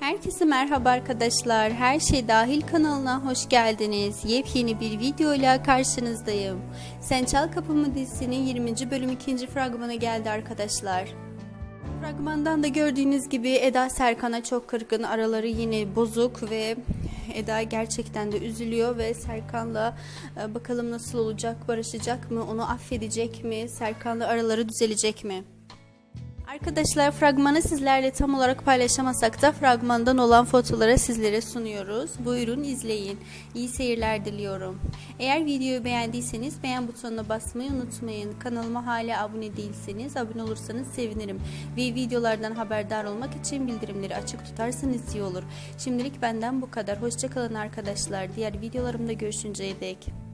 Herkese merhaba arkadaşlar. Her şey dahil kanalına hoş geldiniz. Yepyeni bir videoyla karşınızdayım. Sen Çal Kapımı dizisinin 20. bölüm 2. fragmanı geldi arkadaşlar. Fragmandan da gördüğünüz gibi Eda Serkan'a çok kırgın, araları yine bozuk ve Eda gerçekten de üzülüyor ve Serkan'la e, bakalım nasıl olacak, barışacak mı, onu affedecek mi, Serkan'la araları düzelecek mi? Arkadaşlar fragmanı sizlerle tam olarak paylaşamasak da fragmandan olan fotoları sizlere sunuyoruz. Buyurun izleyin. İyi seyirler diliyorum. Eğer videoyu beğendiyseniz beğen butonuna basmayı unutmayın. Kanalıma hala abone değilseniz abone olursanız sevinirim. Ve videolardan haberdar olmak için bildirimleri açık tutarsanız iyi olur. Şimdilik benden bu kadar. Hoşçakalın arkadaşlar. Diğer videolarımda görüşünceye dek.